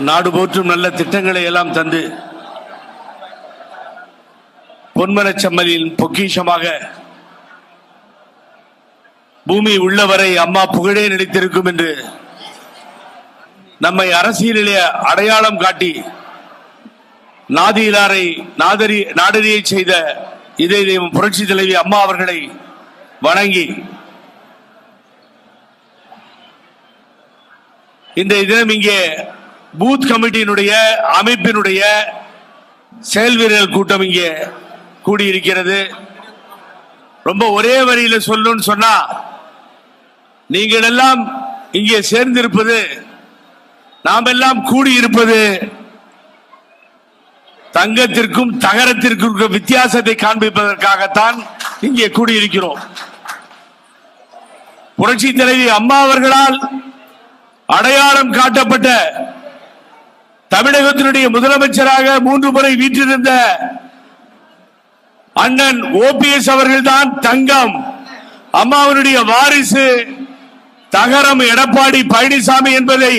நாடு போற்றும் நல்ல திட்டங்களை எல்லாம் தந்து பொன்மனச் செம்மலின் பொக்கிஷமாக பூமி உள்ளவரை அம்மா புகழே நினைத்திருக்கும் என்று நம்மை அரசியலிலே அடையாளம் காட்டி நாதியிலாரை நாதரி நாடரியை செய்த இதய தெய்வம் புரட்சி தலைவி அம்மா அவர்களை வணங்கி இந்த தினம் இங்கே பூத் கமிட்டியினுடைய அமைப்பினுடைய செயல் வீரர்கள் கூட்டம் இங்கே கூடியிருக்கிறது. ரொம்ப ஒரே வரியில சொல்லணும்னு சொன்னா நீங்கள் எல்லாம் இங்கே சேர்ந்திருப்பது நாம் எல்லாம் கூடியிருப்பது தங்கத்திற்கும் தகரத்திற்கும் வித்தியாசத்தை காண்பிப்பதற்காகத்தான் இங்கே கூடியிருக்கிறோம். புரட்சி தலைவி அம்மா அவர்களால் அடையாளம் காட்டப்பட்ட தமிழகத்தினுடைய முதலமைச்சராக மூன்று முறை வீற்றிருந்த அண்ணன் ஓபிஎஸ் அவர்கள்தான் தங்கம். அம்மாவனுடைய வாரிசு தகரம் எடப்பாடி பழனிசாமி என்பதை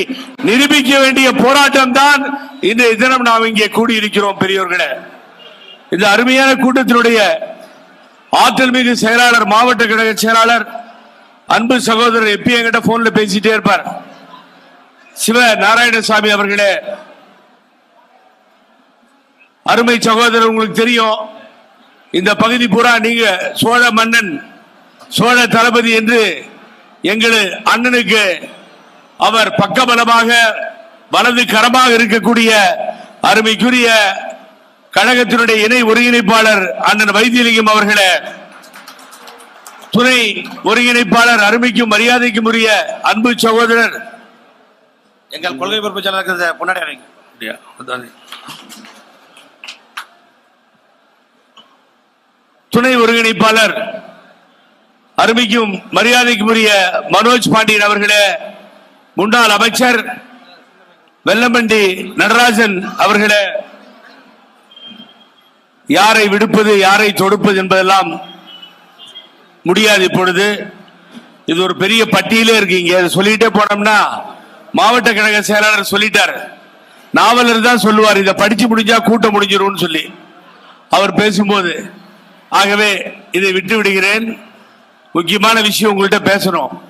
நிரூபிக்க வேண்டிய போராட்டம் தான் இன்றைய தினம் நாம் இங்கே கூடியிருக்கிறோம் பெரியோர்களே. இந்த அருமையான கூட்டத்தினுடைய ஆற்றல் மிகு செயலாளர் மாவட்ட கழக செயலாளர் அன்பு சகோதரர் எப்பி என்கிட்ட போன்ல பேசிட்டே இருப்பார். சிவ நாராயணசாமி அவர்களே அருமை சகோதரர் உங்களுக்கு தெரியும். இந்த பகுதி பூரா நீங்க சோழ மன்னன் சோழ தளபதி என்று எங்கள் அண்ணனுக்கு அவர் பக்கபலமாக வலது கரமாக இருக்கக்கூடிய அருமைக்குரிய கழகத்தினுடைய இணை ஒருங்கிணைப்பாளர் அண்ணன் வைத்தியலிங்கம் அவர்களே துணை ஒருங்கிணைப்பாளர் அருமைக்கும் மரியாதைக்கும் உரிய அன்பு சகோதரர். எங்கள் கொள்கை பொறுப்பு செயலாளர் முன்னாடி இறங்கி அப்படியா? அதான். துணை ஒருங்கிணைப்பாளர். அருமைக்கும் மரியாதைக்குரிய மனோஜ் பாண்டியன் அவர்களே முன்னாள் அமைச்சர் வெல்லமண்டி நடராஜன் அவர்களே யாரை விடுப்பது யாரை தொடுப்பது என்பதெல்லாம் முடியாது இப்பொழுது. இது ஒரு பெரிய பட்டியலே இருக்கீங்க. இங்க சொல்லிட்டே போனோம்னா மாவட்ட கழக செயலாளர் சொல்லிட்டார். நாவலர் தான் சொல்லுவார் இதை படிச்சு முடிஞ்சா கூட்டம் முடிஞ்சிரும்னு சொல்லி. அவர் பேசும்போது ஆகவே இதை விட்டு விடுகிறேன் முக்கியமான விஷயம் உங்கள்கிட்ட பேசணும்.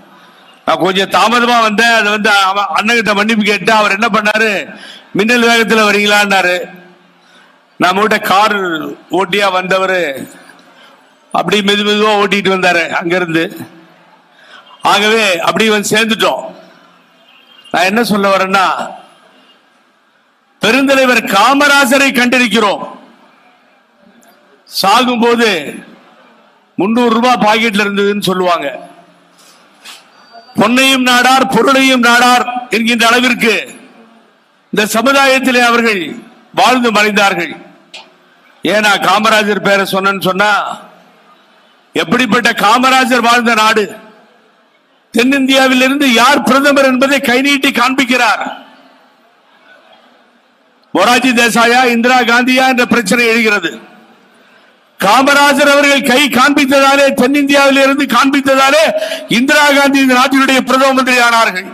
நான் கொஞ்சம் தாமதமா வந்தேன். அது வந்து அவன் மன்னிப்பு கேட்டு அவர் என்ன பண்ணாரு? மின்னல் வேகத்தில் வரீங்களான்னாரு. நம்ம கிட்ட கார் ஓட்டியா வந்தவர். அப்படி மெது மெதுவாக ஓட்டிட்டு வந்தாரு அங்கிருந்து. ஆகவே அப்படி வந்து சேர்ந்துட்டோம். நான் என்ன சொல்ல வரேன்னா பெருந்தலைவர் காமராஜரை கண்டிருக்கிறோம். சாகும்போது முன்னூறு ரூபாய் பாக்கெட்ல இருந்ததுன்னு சொல்லுவாங்க. பொன்னையும் நாடார் பொருளையும் நாடார் என்கின்ற அளவிற்கு இந்த சமுதாயத்திலே அவர்கள் வாழ்ந்து மறைந்தார்கள். ஏனா காமராஜர் பேரை சொன்னேன்னு சொன்னா எப்படிப்பட்ட காமராஜர் வாழ்ந்த நாடு? தென்னிந்தியாவில் இருந்து யார் பிரதமர் என்பதை கை நீட்டி காண்பிக்கிறார். மொராஜி தேசாயா இந்திரா காந்தியா என்ற பிரச்சனை எழுகிறது. காமராஜர் அவர்கள் கை காண்பித்ததாலே தென்னிந்தியாவில் இருந்து காண்பித்ததாலே இந்திரா காந்தி இந்த நாட்டினுடைய பிரதம மந்திரி ஆனார்கள்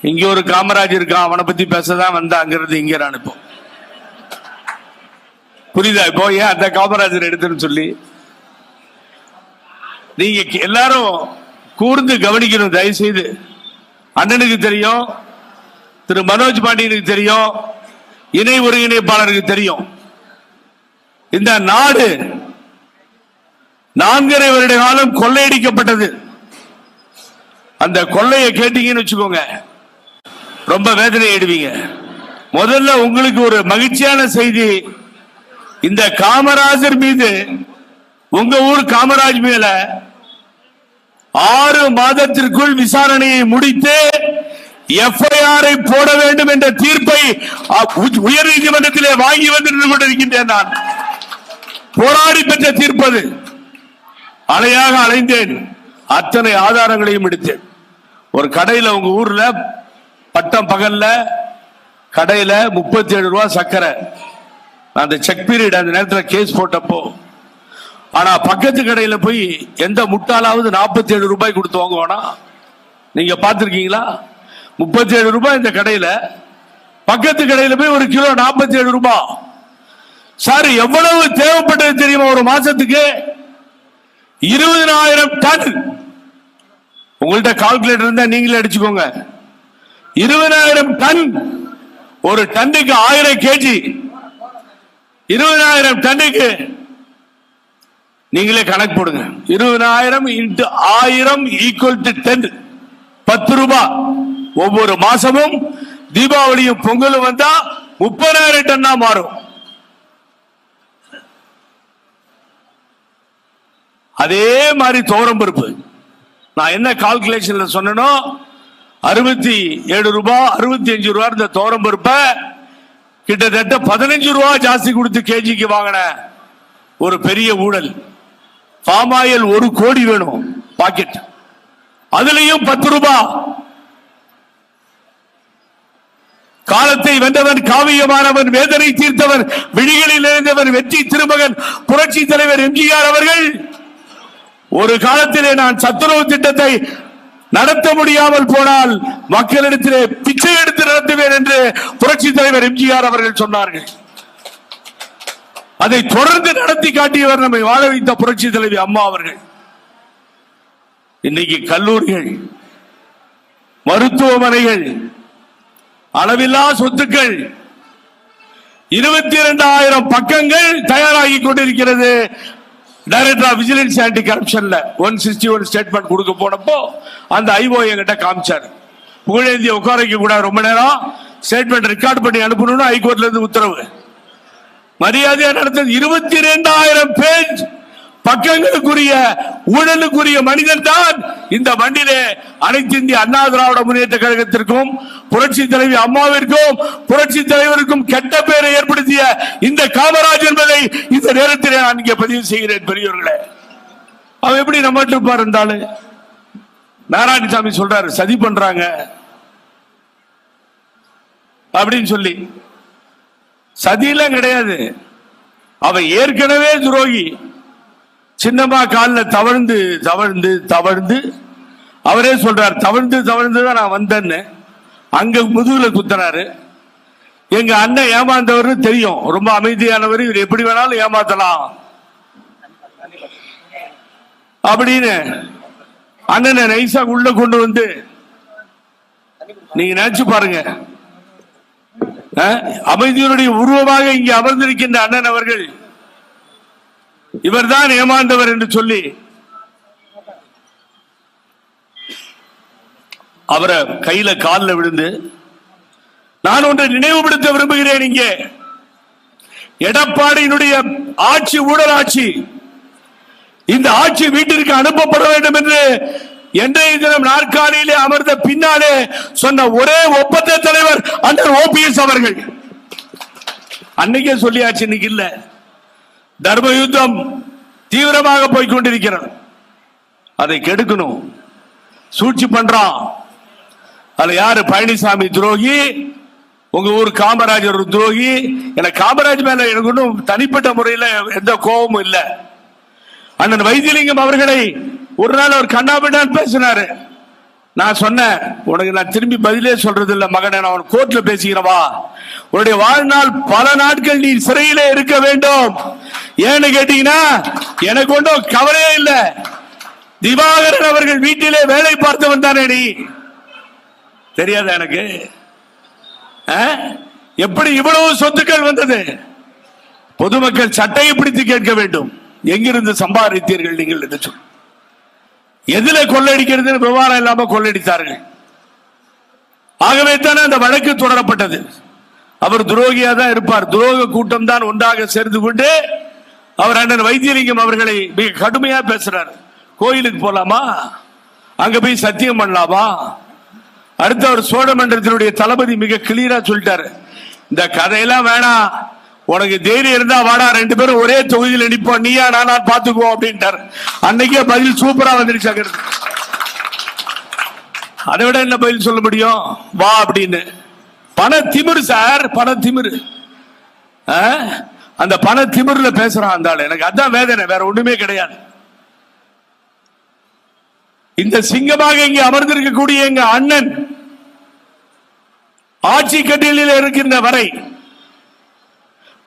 இங்க ஒரு காமராஜர் இருக்கான் அவனை பத்தி பேசதான் வந்தா அங்கிருந்து இங்க அனுப்போம். புரியுதா இப்போ? ஏன் அந்த காமராஜர் எடுத்துன்னு சொல்லி? நீங்க எல்லாரும் கூர்ந்து கவனிக்கணும் தயவு செய்து அண்ணனுக்கு தெரியும் திரு மனோஜ் பாண்டியனுக்கு தெரியும் இணை ஒருங்கிணைப்பாளருக்கு தெரியும். இந்த நாடு நான்கரை வருட காலம் கொள்ளையடிக்கப்பட்டது. அந்த கொள்ளையை கேட்டீங்கன்னு வச்சுக்கோங்க. ரொம்ப வேதனை எடுவீங்க முதல்ல உங்களுக்கு ஒரு மகிழ்ச்சியான செய்தி. இந்த காமராஜர் மீது உங்க ஊர் காமராஜ் மேல ஆறு மாதத்திற்குள் விசாரணையை முடித்து எஃப்ஐஆரை போட வேண்டும் என்ற தீர்ப்பை உயர் நீதிமன்றத்திலே வாங்கி வந்து நின்று கொண்டிருக்கின்றேன் நான். போராடி பெற்ற தீர்ப்பது அலையாக அலைந்தேன். அத்தனை ஆதாரங்களையும் எடுத்தேன். ஒரு கடையில் உங்க ஊர்ல பட்டம் பகல்ல கடையில முப்பத்தி ஏழு ரூபாய் சர்க்கரை நான் அந்த செக் பீரியட் அந்த நேரத்தில் கேஸ் போட்டப்போ ஆனா பக்கத்து கடையில போய் எந்த முட்டாளாவது நாற்பத்தி ஏழு ரூபாய் கொடுத்து வாங்குவானா? நீங்க பார்த்துருக்கீங்களா? முப்பத்தி ஏழு ரூபாய் இந்த கடையில பக்கத்து கடையில போய் ஒரு கிலோ நாற்பத்தி ஏழு ரூபாய் சார் எவ்வளவு தேவைப்பட்டது தெரியுமா ஒரு மாசத்துக்கு? இருபதனாயிரம் டன். உங்கள்ட்ட கால்குலேட்டர் இருந்தா நீங்களே அடிச்சுக்கோங்க. இருபதாயிரம் டன். ஒரு டன்னுக்கு ஆயிரம் கேஜி இருபதாயிரம் டன்னுக்கு நீங்களே கணக்கு போடுங்க. இருபதாயிரம் இன்ட்டு ஆயிரம் ஈக்குவல் டு டென் பத்து ரூபாய் ஒவ்வொரு மாசமும் தீபாவளியும் பொங்கலும் வந்தா முப்பதாயிரம் டன்னா மாறும். அதே மாதிரி தோரம் பருப்பு. நான் என்ன கால்குலேஷன்ல சொன்னனோ அறுபத்தி ஏழு ரூபாய் அறுபத்தி அஞ்சு ரூபா இந்த தோரம் பருப்பை கிட்டத்தட்ட பதினஞ்சு ரூபா ஜாஸ்தி கொடுத்து கேஜிக்கு வாங்கின ஒரு பெரிய ஊழல். பாமாயில் ஒரு கோடி வேணும் பாக்கெட் அதுலயும் பத்து ரூபாய் காலத்தை வென்றவன் காவியமானவன் வேதனை தீர்த்தவன் விழிகளில் இருந்தவன் வெற்றி திருமகன் புரட்சி தலைவர் எம்ஜிஆர் அவர்கள் ஒரு காலத்திலே நான் சத்துணவு திட்டத்தை நடத்த முடியாமல் போனால் மக்களிடத்திலே பிச்சை எடுத்து நடத்துவேன் என்று புரட்சி தலைவர் எம்ஜிஆர் அவர்கள் சொன்னார்கள். அதை தொடர்ந்து நடத்தி காட்டியவர் நம்மை வாழ வைத்த புரட்சி தலைவி அம்மா அவர்கள். இன்னைக்கு கல்லூரிகள் மருத்துவமனைகள் அளவில்லா சொத்துக்கள் இருபத்தி இரண்டாயிரம் பக்கங்கள் தயாராகி கொண்டிருக்கிறது. டைரக்டர் ஆஃப் விஜிலன்ஸ் ஆன்டி கரப்ஷன்ல ஒன் சிக்ஸ்டி ஒன் ஸ்டேட்மெண்ட் கொடுக்க போனப்போ அந்த ஐஓ என்கிட்ட காமிச்சார். புகழேந்திய உட்காரக்க கூட ரொம்ப நேரம் ஸ்டேட்மெண்ட் ரெக்கார்ட் பண்ணி அனுப்பணும்னு ஹைகோர்ட்ல இருந்து உத்தரவு. மரியாதையா நடத்தது இருபத்தி இரண்டாயிரம் பேஜ் பக்கங்களுக்குரிய ஊழலுக்குரிய மனிதன் தான். இந்த மண்ணிலே அனைத்து இந்திய அண்ணா திராவிட முன்னேற்ற கழகத்திற்கும் புரட்சி தலைவி அம்மாவிற்கும் புரட்சி தலைவருக்கும் கெட்ட பெயரை ஏற்படுத்திய இந்த காமராஜ் என்பதை இந்த நேரத்தில் நான் இங்கே பதிவு செய்கிறேன் பெரியவர்களே அவன் எப்படி நம்மட்டு இருப்பார் இருந்தாலும் நாராயணசாமி சொல்றாரு சதி பண்றாங்க. அப்படின்னு சொல்லி. சதியெல்லாம் கிடையாது. அவன் ஏற்கனவே துரோகி. சின்னம்மா காலில் தவழ்ந்து தவழ்ந்து தவழ்ந்து. அவரே சொல்றார் தவழ்ந்து தவழ்ந்து தான் நான் வந்தேன்னு. அங்க முதுகுல குத்துறாரு. எங்க அண்ணன் ஏமாந்தவர் தெரியும். ரொம்ப அமைதியானவர் இவர் எப்படி வேணாலும் ஏமாத்தலாம். அப்படின்னு அண்ணனை நைசா உள்ள கொண்டு வந்து நீங்க நினைச்சு பாருங்க. அஹ், அமைதியினுடைய உருவமாக இங்கே அமர்ந்திருக்கின்ற அண்ணன் அவர்கள் இவர்தான் ஏமாந்தவர் என்று சொல்லி அவரை கையில காலில் விழுந்து நான் ஒன்றை நினைவுபடுத்த விரும்புகிறேன் இங்கே. எடப்பாடியினுடைய ஆட்சி ஊழல் ஆட்சி இந்த ஆட்சி வீட்டிற்கு அனுப்பப்பட வேண்டும் என்று என்றைய தினம் நாற்காலியிலே அமர்ந்த பின்னாலே சொன்ன ஒரே ஒப்பந்த தலைவர் அண்ணன் ஓபிஎஸ் அவர்கள். அன்னைக்கே சொல்லியாச்சு இன்னைக்கு இல்ல. தர்ம யுத்தம் தீவிரமாக போய்கொண்டிருக்கிறது. அதை கெடுக்கணும். சூழ்ச்சி பண்றான் அதுல யாரு? பழனிசாமி துரோகி உங்க ஊர் காமராஜர் ஒரு துரோகி. எனக்கு காமராஜ் மேல எனக்கு ஒன்றும் தனிப்பட்ட முறையில் எந்த கோபமும் இல்லை. அண்ணன் வைத்தியலிங்கம் அவர்களை ஒரு நாள் அவர் கண்ணாபிண்டான் பேசினாரு. நான் சொன்னேன் உனக்கு நான் திரும்பி பதிலே சொல்றது இல்ல மகனே நான் கோர்ட்ல பேசிக்கிறவா உன்னுடைய வாழ்நாள் பல நாட்கள் நீ சிறையிலே இருக்க வேண்டும். ஏன்னு கேட்டீங்கன்னா எனக்கு ஒன்றும் கவலையே இல்லை. திவாகரன் அவர்கள் வீட்டிலே வேலை பார்த்தவன் தானே நீ. தெரியாதா எனக்கு? ஆ? எப்படி இவ்வளவு சொத்துக்கள் வந்தது? பொதுமக்கள் சட்டையை பிடித்து கேட்க வேண்டும். எங்கிருந்து சம்பாதித்தீர்கள் நீங்கள் என்று சொல். எதுல கொள்ளடிக்கிறது விவகாரம் இல்லாம கொள்ளடித்தார்கள். ஆகவே தானே அந்த வழக்கு தொடரப்பட்டது. அவர் துரோகியா தான் இருப்பார். துரோக கூட்டம் தான் ஒன்றாக சேர்ந்து கொண்டு அவர் அண்ணன் வைத்தியலிங்கம் அவர்களை மிக கடுமையா பேசுறார். கோயிலுக்கு போலாமா? அங்க போய் சத்தியம் பண்ணலாமா? அடுத்து அவர் சோழமன்றத்தினுடைய தளபதி மிக கிளியரா சொல்லிட்டாரு. இந்த கதையெல்லாம் வேணாம். உனக்கு தைரியம் இருந்தா வாடா ரெண்டு பேரும் ஒரே தொகுதியில் நிப்போம். நீயா நான் பாத்துக்குவோம் அப்படின்ட்டார். அன்னைக்கே பதில் சூப்பரா வந்துருச்சு அங்க அதை விட என்ன பதில் சொல்ல முடியும்? வா அப்படின்னு. பண திமிரு சார் பண திமிரு. ஆ? அந்த பண திமிர்ல பேசுறான் அந்த எனக்கு அதான் வேதனை வேற ஒண்ணுமே கிடையாது. இந்த சிங்கமாக இங்கே அமர்ந்திருக்கக்கூடிய எங்க அண்ணன் ஆட்சி கட்டிலில் இருக்கின்ற வரை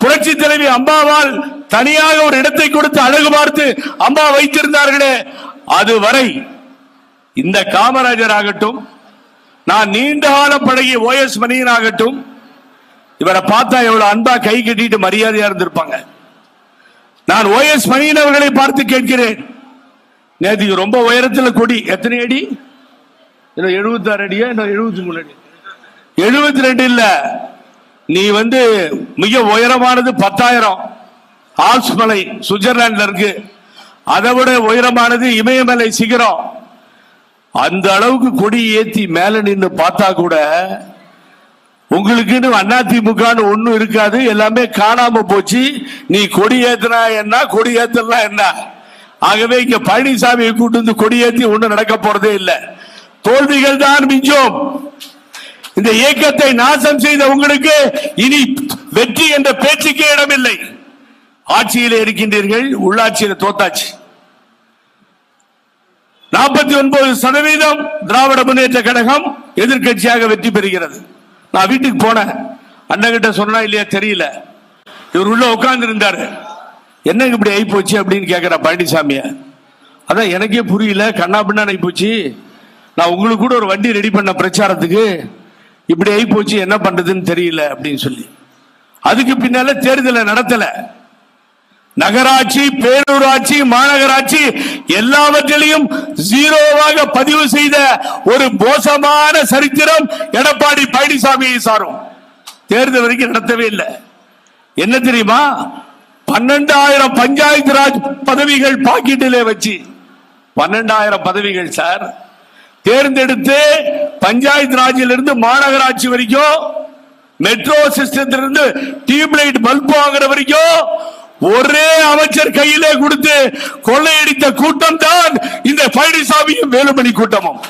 புரட்சி தலைவி அம்மாவால் தனியாக ஒரு இடத்தை கொடுத்து அழகு பார்த்து அம்மா வைத்திருந்தார்களே அதுவரை இந்த காமராஜர் ஆகட்டும் நான் நீண்ட காலம் பழகிய ஓஎஸ் மணியன் ஆகட்டும் இவரை பார்த்தா எவ்வளவு அன்பா கை கட்டிட்டு மரியாதையா இருந்திருப்பாங்க. நான் ஓஎஸ் மணியன் அவர்களை பார்த்து கேட்கிறேன். நேற்று ரொம்ப உயரத்தில் கொடி. எத்தனை அடி? எழுபத்தி ஆறு அடியா? எழுபத்தி மூணு அடி. எழுபத்தி ரெண்டு இல்லை. நீ வந்து மிக உயரமானது பத்தாயிரம். ஆல்ஸ் மலை சுவிட்சர்லாந்துல இருக்கு. அதை விட உயரமானது இமயமலை சிகரம். அந்த அளவுக்கு கொடி ஏத்தி மேல நின்று பார்த்தா கூட உங்களுக்குன்னு அதிமுகன்னு ஒன்றும் இருக்காது. எல்லாமே காணாம போச்சு. நீ கொடி ஏத்தினா என்ன? கொடி ஏத்தலாம் என்ன? ஆகவே இங்க பழனிசாமியை கூட்டு வந்து கொடி ஒன்றும் நடக்க போறதே இல்லை. தோல்விகள் தான் மிஞ்சோம். இந்த இயக்கத்தை நாசம் செய்த உங்களுக்கு இனி வெற்றி என்ற பேச்சுக்கே இடமில்லை. ஆட்சியில் இருக்கின்றீர்கள் உள்ளாட்சியில் தோத்தாச்சு. நாற்பத்தி ஒன்பது சதவீதம் திராவிட முன்னேற்ற கழகம் எதிர்க்கட்சியாக வெற்றி பெறுகிறது. நான் வீட்டுக்கு போனேன். அண்ணன் கிட்ட சொன்னா இல்லையா தெரியல. இவர் உள்ள உட்கார்ந்து இருந்தாரு என்ன இப்படி ஆகி போச்சு அப்படின்னு கேட்கிற பழனிசாமிய. அதான் எனக்கே புரியல கண்ணா பின்னா போச்சு நான் உங்களுக்கு கூட ஒரு வண்டி ரெடி பண்ண பிரச்சாரத்துக்கு இப்படி ஆகி போச்சு என்ன பண்றதுன்னு தெரியல அப்படின்னு சொல்லி. அதுக்கு பின்னால தேர்தலை நடத்தல. நகராட்சி பேரூராட்சி மாநகராட்சி எல்லாவற்றிலையும் ஜீரோவாக பதிவு செய்த ஒரு மோசமான சரித்திரம் எடப்பாடி பழனிசாமியை சாரும். தேர்தல் வரைக்கும் நடத்தவே இல்லை. என்ன தெரியுமா? பன்னெண்டாயிரம் பஞ்சாயத்து ராஜ் பதவிகள் பாக்கெட்டிலே வச்சு. பன்னெண்டாயிரம் பதவிகள் சார். தேர்ந்தெடுத்து பஞ்சாயத்து ராஜிலிருந்து மாநகராட்சி வரைக்கும் மெட்ரோ சிஸ்டத்திலிருந்து டியூப்லைட் பல்ப் வாங்குற வரைக்கும் ஒரே அமைச்சர் கையிலே கொடுத்து கொள்ளையடித்த கூட்டம் தான் இந்த பழனிசாமியும் வேலுமணி கூட்டமும்.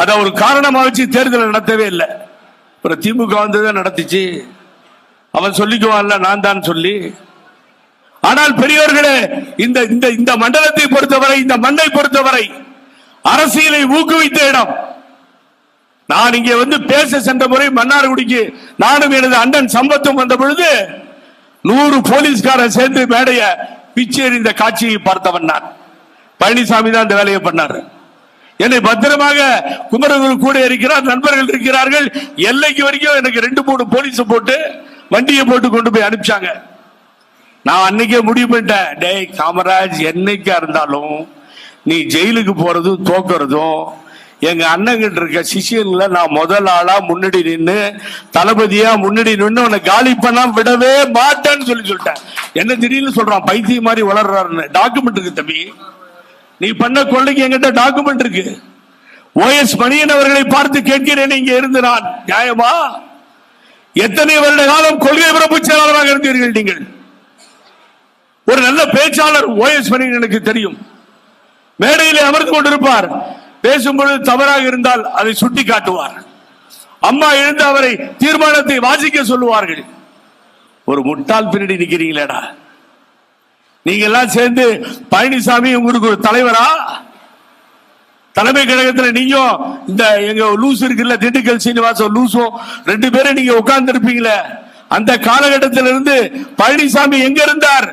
அதை ஒரு காரணமாக வச்சு தேர்தலை நடத்தவே இல்லை. அப்புறம் திமுக வந்துதான் நடத்திச்சு. அவன் சொல்லிக்குவான்ல நான் தான் சொல்லி. ஆனால் பெரியவர்களே இந்த இந்த இந்த மண்டலத்தை பொறுத்தவரை இந்த மண்ணை பொறுத்தவரை அரசியலை ஊக்குவித்த இடம். நான் இங்கே வந்து பேச சென்ற முறை மன்னார்குடிக்கு நானும் எனது அண்ணன் சம்பத்தும் வந்த பொழுது நூறு போலீஸ்காரர் சேர்ந்து மேடைய பிச்சு எறிந்த காட்சியை பார்த்தவன் நான். பழனிசாமி தான் இந்த வேலையை பண்ணாரு. என்னை பத்திரமாக குமரகுரு கூட இருக்கிறார் நண்பர்கள் இருக்கிறார்கள். எல்லைக்கு வரைக்கும் எனக்கு ரெண்டு மூணு போலீஸ் போட்டு வண்டியை போட்டு கொண்டு போய் அனுப்பிச்சாங்க. நான் அன்னைக்கே முடிவு பண்ணிட்டேன். டேய் காமராஜ் என்னைக்கா இருந்தாலும் நீ ஜெயிலுக்கு போறதும் தோக்குறதும் எங்க அண்ணங்கிட்ட இருக்க சிஷியன்ல நான் முதல் ஆளா முன்னாடி நின்று தளபதியா முன்னாடி நின்று உன்னை காலி பண்ணா விடவே மாட்டேன்னு சொல்லி சொல்லிட்டேன். என்ன திடீர்னு சொல்றான் பைத்தியம் மாதிரி வளர்றாருன்னு. டாக்குமெண்ட் இருக்கு தம்பி. நீ பண்ண கொள்ளைக்கு எங்கிட்ட டாக்குமெண்ட் இருக்கு. ஓஎஸ் மணியன் அவர்களை பார்த்து கேட்கிறேன் இங்க இருந்து நான். நியாயமா? எத்தனை வருட காலம் கொள்கை பிரபு செயலாளராக இருந்தீர்கள் நீங்கள்? ஒரு நல்ல பேச்சாளர் ஓஎஸ் மணியன் எனக்கு தெரியும். மேடையிலே அமர்ந்து கொண்டிருப்பார் பேசும்பொழுது தவறாக இருந்தால் அதை சுட்டி காட்டுவார் அம்மா எழுந்து அவரை தீர்மானத்தை வாசிக்க சொல்லுவார்கள். ஒரு முட்டாள் பின்னாடி நிக்கிறீங்களேடா. நீங்க எல்லாம் சேர்ந்து பழனிசாமி உங்களுக்கு ஒரு தலைவரா? தலைமை கழகத்துல நீயும் இந்த எங்க லூஸ் இருக்குல்ல திண்டுக்கல் சீனிவாசம் லூசும் ரெண்டு பேரும் நீங்க உட்கார்ந்து இருப்பீங்களே அந்த காலகட்டத்திலிருந்து பழனிசாமி எங்க இருந்தார்?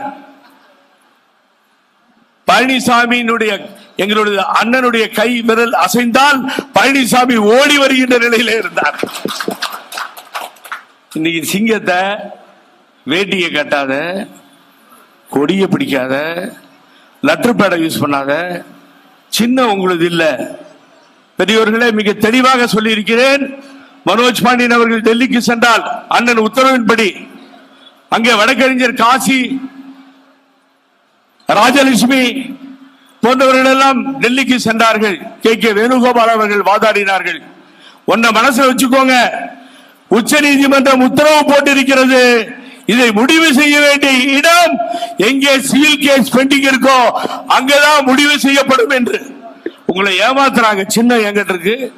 பழனிசாமியினுடைய எங்களுடைய அண்ணனுடைய கை விரல் அசைந்தால் பழனிசாமி ஓடி வருகின்ற நிலையில இருந்தார். இன்னைக்கு சிங்கத்தை வேட்டியை கட்டாத கொடியை பிடிக்காத லெட்டர் பேடை யூஸ் பண்ணாத சின்ன உங்களது இல்லை. பெரியவர்களே மிக தெளிவாக சொல்லியிருக்கிறேன். மனோஜ் பாண்டியன் அவர்கள் டெல்லிக்கு சென்றால் அண்ணன் உத்தரவின்படி அங்கே வழக்கறிஞர் காசி ராஜலட்சுமி போன்றவர்கள் எல்லாம் டெல்லிக்கு சென்றார்கள். கே. கே. வேணுகோபால் அவர்கள் வாதாடினார்கள். உன்னை மனசுல வச்சுக்கோங்க. உச்ச நீதிமன்றம் உத்தரவு போட்டிருக்கிறது. இதை முடிவு செய்ய வேண்டிய இடம் எங்கே சிவில் கேஸ் பெண்டிங் இருக்கோ அங்கதான் முடிவு செய்யப்படும் என்று. உங்களை ஏமாத்துறாங்க. சின்ன எங்கிட்ட இருக்கு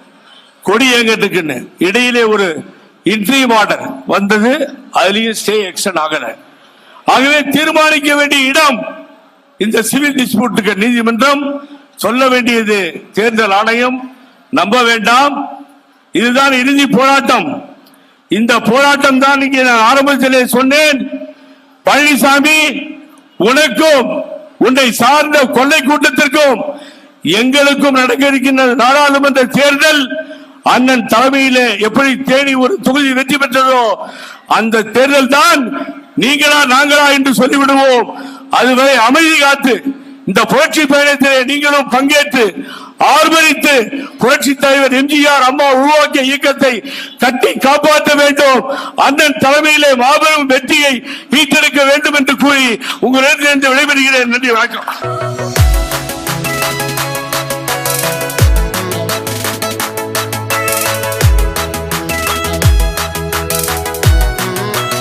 கொடி எங்கிட்ட இருக்குன்னு. இடையிலே ஒரு இன்ட்ரீம் ஆர்டர் வந்தது. அதுலயும் ஸ்டே எக்ஷன் ஆகல. ஆகவே தீர்மானிக்க வேண்டிய இடம் இந்த சிவில் டிஸ்பியூட்டுக்கு நீதிமன்றம் சொல்ல வேண்டியது தேர்தல் ஆணையம். நம்ப வேண்டாம். இதுதான் இறுதி போராட்டம். இந்த போராட்டம் தான் இங்கே நான் ஆரம்பத்திலே சொன்னேன். பழனிசாமி உனக்கும் உன்னை சார்ந்த கொள்ளை கூட்டத்திற்கும் எங்களுக்கும் நடக்க இருக்கின்ற நாடாளுமன்ற தேர்தல் அண்ணன் தலைமையிலே எப்படி தேனி ஒரு தொகுதி வெற்றி பெற்றதோ அந்த தேர்தல் தான் நீங்களா நாங்களா என்று சொல்லிவிடுவோம். அதுவரை அமைதி காத்து இந்த புரட்சி பயணத்திலே நீங்களும் பங்கேற்று ஆர்வரித்து புரட்சி தலைவர் எம்ஜிஆர் அம்மா உருவாக்கிய இயக்கத்தை கட்டி காப்பாற்ற வேண்டும். அண்ணன் தலைமையிலே மாபெரும் வெற்றியை மீட்டெடுக்க வேண்டும் என்று கூறி உங்களிடத்திலிருந்து விடைபெறுகிறேன். நன்றி வணக்கம்.